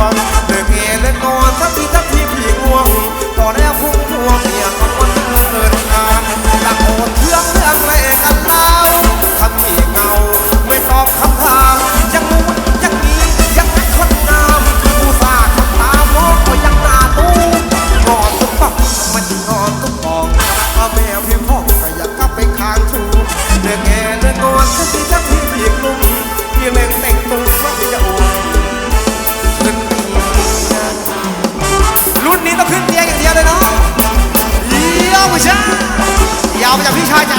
one. ผู้ชายยามาจากพี่ชายจ๋